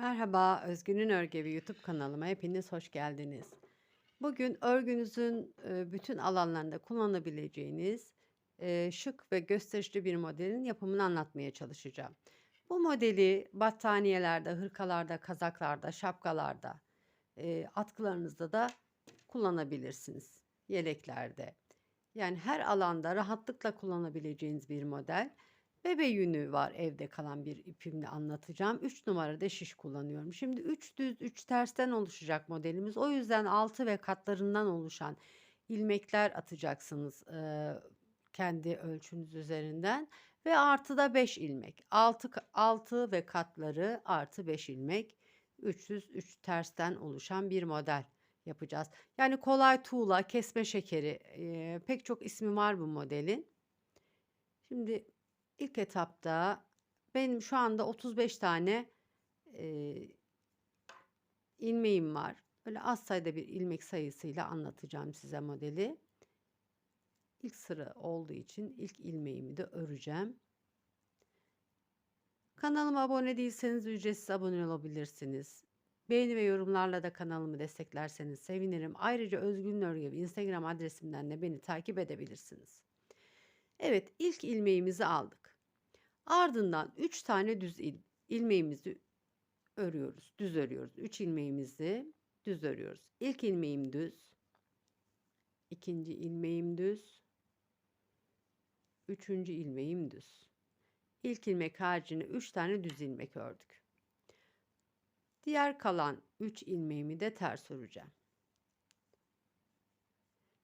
Merhaba, Özgün'ün Örgüevi YouTube kanalıma hepiniz hoş geldiniz. Bugün örgünüzün e, bütün alanlarında kullanabileceğiniz e, şık ve gösterişli bir modelin yapımını anlatmaya çalışacağım. Bu modeli battaniyelerde, hırkalarda, kazaklarda, şapkalarda, e, atkılarınızda da kullanabilirsiniz. Yeleklerde. Yani her alanda rahatlıkla kullanabileceğiniz bir model. Bebe yünü var evde kalan bir ipimle anlatacağım. 3 numarada şiş kullanıyorum. Şimdi 3 düz 3 tersten oluşacak modelimiz. O yüzden altı ve katlarından oluşan ilmekler atacaksınız e, kendi ölçünüz üzerinden. Ve artıda 5 ilmek. 6, 6 ve katları artı 5 ilmek. 303 tersten oluşan bir model yapacağız. Yani kolay tuğla, kesme şekeri e, pek çok ismi var bu modelin. Şimdi İlk etapta benim şu anda 35 tane e, ilmeğim var. Böyle az sayıda bir ilmek sayısıyla anlatacağım size modeli. İlk sıra olduğu için ilk ilmeğimi de öreceğim. Kanalıma abone değilseniz ücretsiz abone olabilirsiniz. Beğeni ve yorumlarla da kanalımı desteklerseniz sevinirim. Ayrıca Özgün Örgü Instagram adresimden de beni takip edebilirsiniz. Evet ilk ilmeğimizi aldık. Ardından 3 tane düz il, ilmeğimizi örüyoruz. Düz örüyoruz. 3 ilmeğimizi düz örüyoruz. İlk ilmeğim düz. ikinci ilmeğim düz. Üçüncü ilmeğim düz. İlk ilmek haricinde 3 tane düz ilmek ördük. Diğer kalan 3 ilmeğimi de ters öreceğim.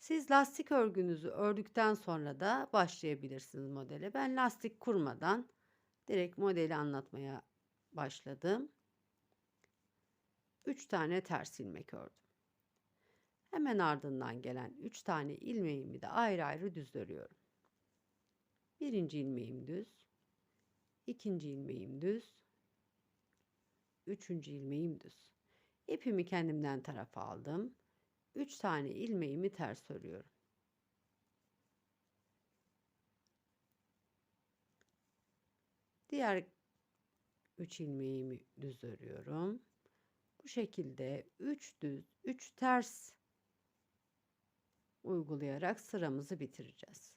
Siz lastik örgünüzü ördükten sonra da başlayabilirsiniz modele. Ben lastik kurmadan direkt modeli anlatmaya başladım. 3 tane ters ilmek ördüm. Hemen ardından gelen 3 tane ilmeğimi de ayrı ayrı düz örüyorum. Birinci ilmeğim düz, ikinci ilmeğim düz, üçüncü ilmeğim düz. İpimi kendimden tarafa aldım. 3 tane ilmeğimi ters örüyorum. Diğer 3 ilmeğimi düz örüyorum. Bu şekilde 3 düz, 3 ters uygulayarak sıramızı bitireceğiz.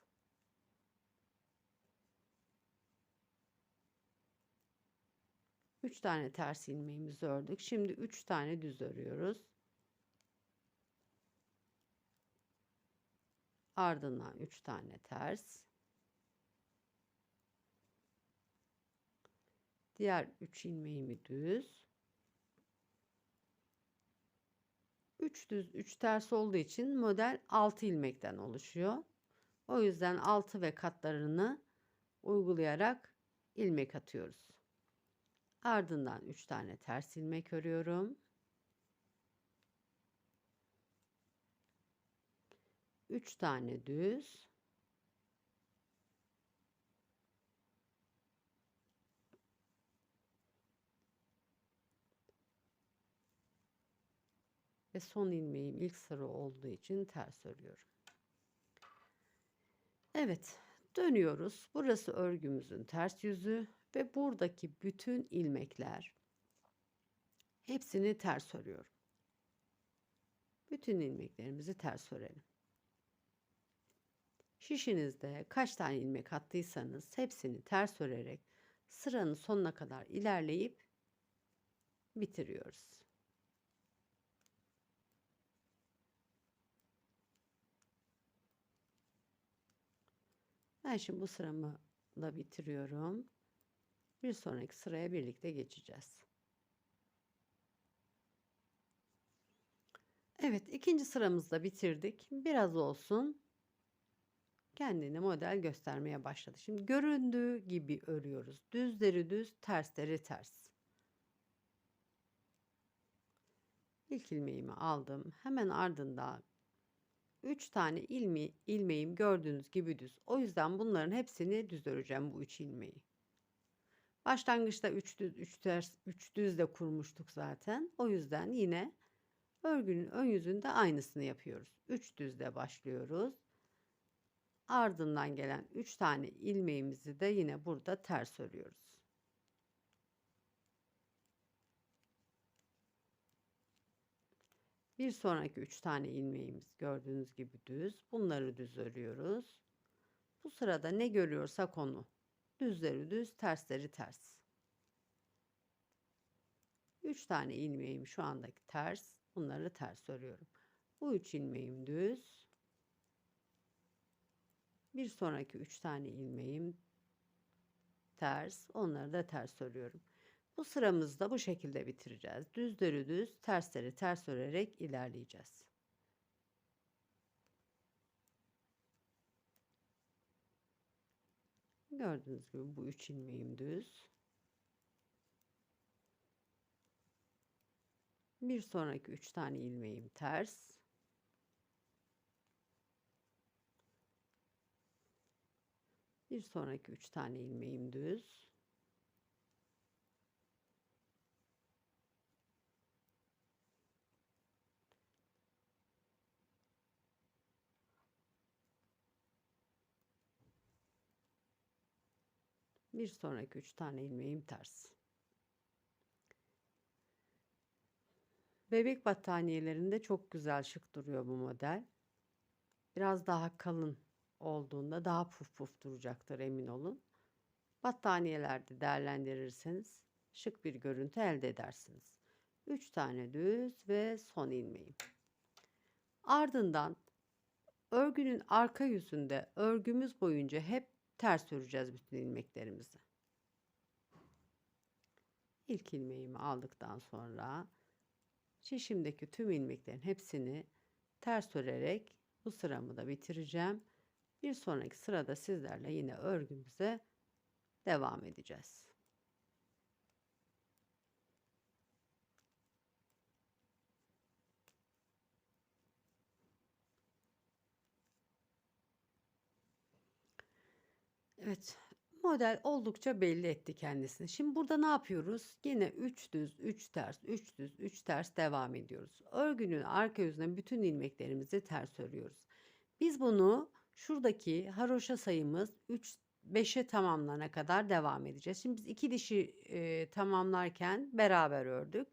Üç tane ters ilmeğimizi ördük. Şimdi üç tane düz örüyoruz. Ardından 3 tane ters. Diğer 3 ilmeğimi düz. 3 düz 3 ters olduğu için model 6 ilmekten oluşuyor. O yüzden 6 ve katlarını uygulayarak ilmek atıyoruz. Ardından 3 tane ters ilmek örüyorum. 3 tane düz. Ve son ilmeğim ilk sıra olduğu için ters örüyorum. Evet, dönüyoruz. Burası örgümüzün ters yüzü ve buradaki bütün ilmekler hepsini ters örüyorum. Bütün ilmeklerimizi ters örelim. Şişinizde kaç tane ilmek attıysanız hepsini ters örerek sıranın sonuna kadar ilerleyip bitiriyoruz. Ben şimdi bu sıramı da bitiriyorum. Bir sonraki sıraya birlikte geçeceğiz. Evet, ikinci sıramızda bitirdik. Biraz olsun kendini model göstermeye başladı. Şimdi göründüğü gibi örüyoruz. Düzleri düz, tersleri ters. İlk ilmeğimi aldım. Hemen ardından 3 tane ilmi, ilmeğim gördüğünüz gibi düz. O yüzden bunların hepsini düz öreceğim bu 3 ilmeği. Başlangıçta 3 düz, 3 ters, 3 düz de kurmuştuk zaten. O yüzden yine örgünün ön yüzünde aynısını yapıyoruz. 3 düzle başlıyoruz. Ardından gelen 3 tane ilmeğimizi de yine burada ters örüyoruz. Bir sonraki 3 tane ilmeğimiz gördüğünüz gibi düz. Bunları düz örüyoruz. Bu sırada ne görüyorsak onu. Düzleri düz, tersleri ters. 3 tane ilmeğim şu andaki ters. Bunları ters örüyorum. Bu 3 ilmeğim düz. Bir sonraki 3 tane ilmeğim ters. Onları da ters örüyorum. Bu sıramızda bu şekilde bitireceğiz. Düzleri düz, tersleri ters örerek ilerleyeceğiz. Gördüğünüz gibi bu üç ilmeğim düz. Bir sonraki üç tane ilmeğim ters. Bir sonraki üç tane ilmeğim düz. Bir sonraki üç tane ilmeğim ters. Bebek battaniyelerinde çok güzel şık duruyor bu model. Biraz daha kalın olduğunda daha puf puf duracaktır emin olun. Battaniyelerde değerlendirirseniz şık bir görüntü elde edersiniz. 3 tane düz ve son ilmeğim. Ardından örgünün arka yüzünde örgümüz boyunca hep ters öreceğiz bütün ilmeklerimizi. İlk ilmeğimi aldıktan sonra şişimdeki tüm ilmeklerin hepsini ters örerek bu sıramı da bitireceğim. Bir sonraki sırada sizlerle yine örgümüze devam edeceğiz. Evet, model oldukça belli etti kendisini. Şimdi burada ne yapıyoruz? Yine 3 düz, 3 ters, 3 düz, 3 ters devam ediyoruz. Örgünün arka yüzüne bütün ilmeklerimizi ters örüyoruz. Biz bunu şuradaki haroşa sayımız 3 5'e tamamlanana kadar devam edeceğiz. Şimdi biz iki dişi e, tamamlarken beraber ördük.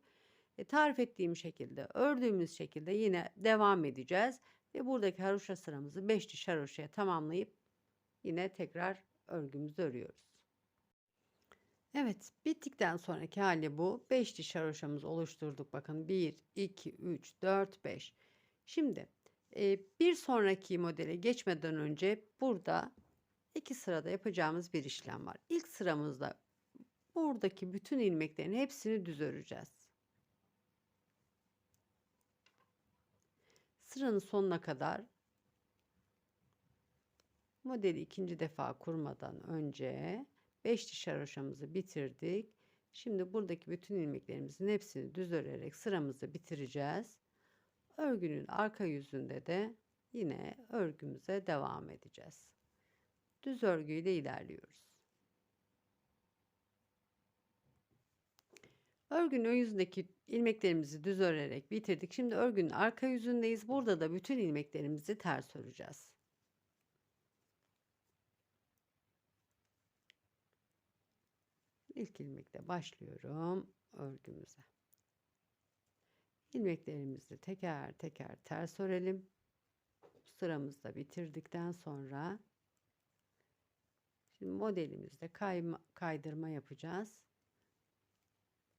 E, tarif ettiğim şekilde ördüğümüz şekilde yine devam edeceğiz. Ve buradaki haroşa sıramızı 5 diş haroşaya tamamlayıp yine tekrar örgümüzü örüyoruz. Evet bittikten sonraki hali bu. 5 diş haroşamızı oluşturduk. Bakın 1, 2, 3, 4, 5. Şimdi bir sonraki modele geçmeden önce burada iki sırada yapacağımız bir işlem var. İlk sıramızda buradaki bütün ilmeklerin hepsini düz öreceğiz. Sıranın sonuna kadar modeli ikinci defa kurmadan önce 5 diş haroşamızı bitirdik. Şimdi buradaki bütün ilmeklerimizin hepsini düz örerek sıramızı bitireceğiz. Örgünün arka yüzünde de yine örgümüze devam edeceğiz. Düz örgüyle ilerliyoruz. Örgünün ön yüzündeki ilmeklerimizi düz örerek bitirdik. Şimdi örgünün arka yüzündeyiz. Burada da bütün ilmeklerimizi ters öreceğiz. İlk ilmekle başlıyorum örgümüze. İlmeklerimizi teker teker ters örelim. Sıramızı da bitirdikten sonra şimdi modelimizde kayma, kaydırma yapacağız.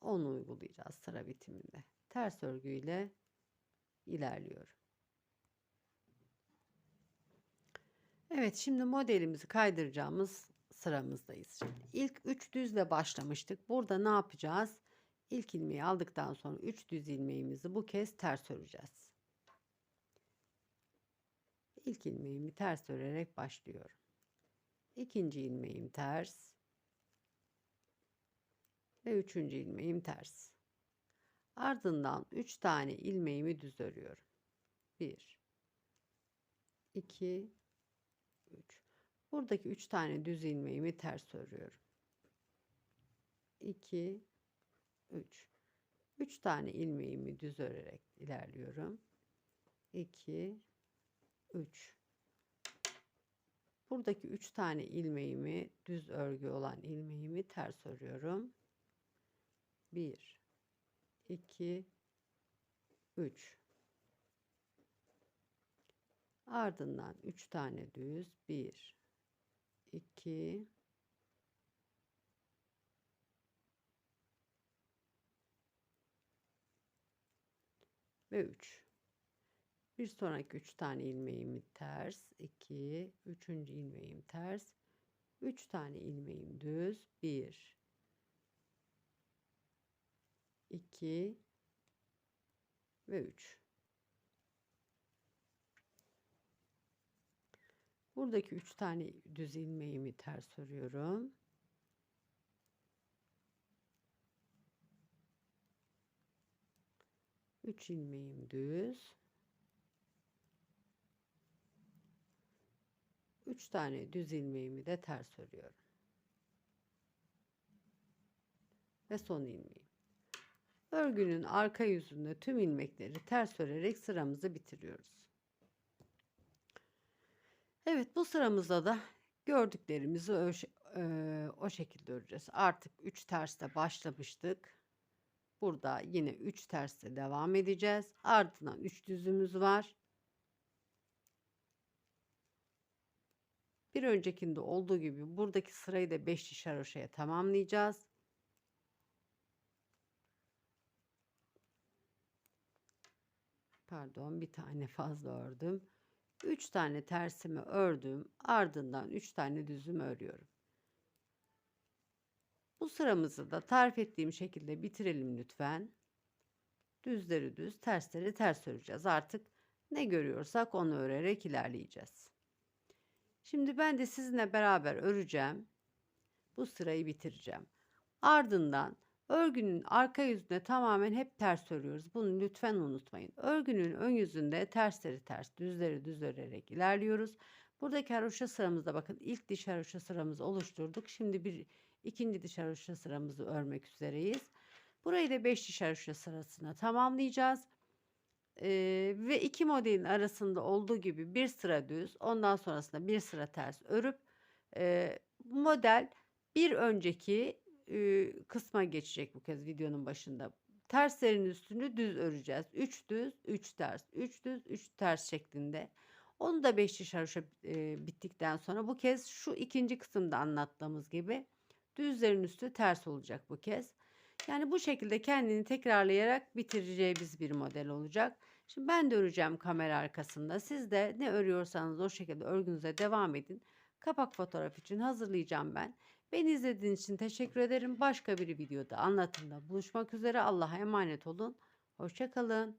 Onu uygulayacağız sıra bitiminde. Ters örgüyle ilerliyorum. Evet şimdi modelimizi kaydıracağımız sıramızdayız. Şimdi ilk 3 düzle başlamıştık. Burada ne yapacağız? İlk ilmeği aldıktan sonra 3 düz ilmeğimizi bu kez ters öreceğiz. İlk ilmeğimi ters örerek başlıyorum. İkinci ilmeğim ters. Ve üçüncü ilmeğim ters. Ardından 3 tane ilmeğimi düz örüyorum. 1 2 3 Buradaki 3 tane düz ilmeğimi ters örüyorum. 2 3 3 tane ilmeğimi düz örerek ilerliyorum. 2 3 Buradaki 3 tane ilmeğimi düz örgü olan ilmeğimi ters örüyorum. 1 2 3 Ardından 3 tane düz. 1 2 ve 3. Bir sonraki 3 tane ilmeğimi ters, 2, 3. ilmeğim ters, 3 tane ilmeğim düz, 1 2 ve 3. Buradaki 3 tane düz ilmeğimi ters örüyorum. Üç ilmeğim düz. Üç tane düz ilmeğimi de ters örüyorum. Ve son ilmeğim. Örgünün arka yüzünde tüm ilmekleri ters örerek sıramızı bitiriyoruz. Evet bu sıramızda da gördüklerimizi o, e, şekilde öreceğiz. Artık 3 terste başlamıştık. Burada yine 3 terste devam edeceğiz. Ardından 3 düzümüz var. Bir öncekinde olduğu gibi buradaki sırayı da 5 dişer haroşaya tamamlayacağız. Pardon bir tane fazla ördüm. 3 tane tersimi ördüm. Ardından 3 tane düzüm örüyorum. Bu sıramızı da tarif ettiğim şekilde bitirelim lütfen. Düzleri düz, tersleri ters öreceğiz. Artık ne görüyorsak onu örerek ilerleyeceğiz. Şimdi ben de sizinle beraber öreceğim. Bu sırayı bitireceğim. Ardından Örgünün arka yüzünde tamamen hep ters örüyoruz. Bunu lütfen unutmayın. Örgünün ön yüzünde tersleri ters, düzleri düz örerek ilerliyoruz. Buradaki haroşa sıramızda bakın ilk diş haroşa sıramızı oluşturduk. Şimdi bir ikinci diş haroşa sıramızı örmek üzereyiz. Burayı da 5 diş haroşa sırasına tamamlayacağız. Ee, ve iki modelin arasında olduğu gibi bir sıra düz ondan sonrasında bir sıra ters örüp e, model bir önceki kısma geçecek bu kez videonun başında. Terslerin üstünü düz öreceğiz. 3 düz, 3 ters, 3 düz, 3 ters şeklinde. Onu da 5 diş haroşa e, bittikten sonra bu kez şu ikinci kısımda anlattığımız gibi düzlerin üstü ters olacak bu kez. Yani bu şekilde kendini tekrarlayarak bitireceğimiz bir model olacak. Şimdi ben de öreceğim kamera arkasında. Siz de ne örüyorsanız o şekilde örgünüze devam edin. Kapak fotoğraf için hazırlayacağım ben. Beni izlediğiniz için teşekkür ederim. Başka bir videoda anlatımda buluşmak üzere. Allah'a emanet olun. Hoşçakalın.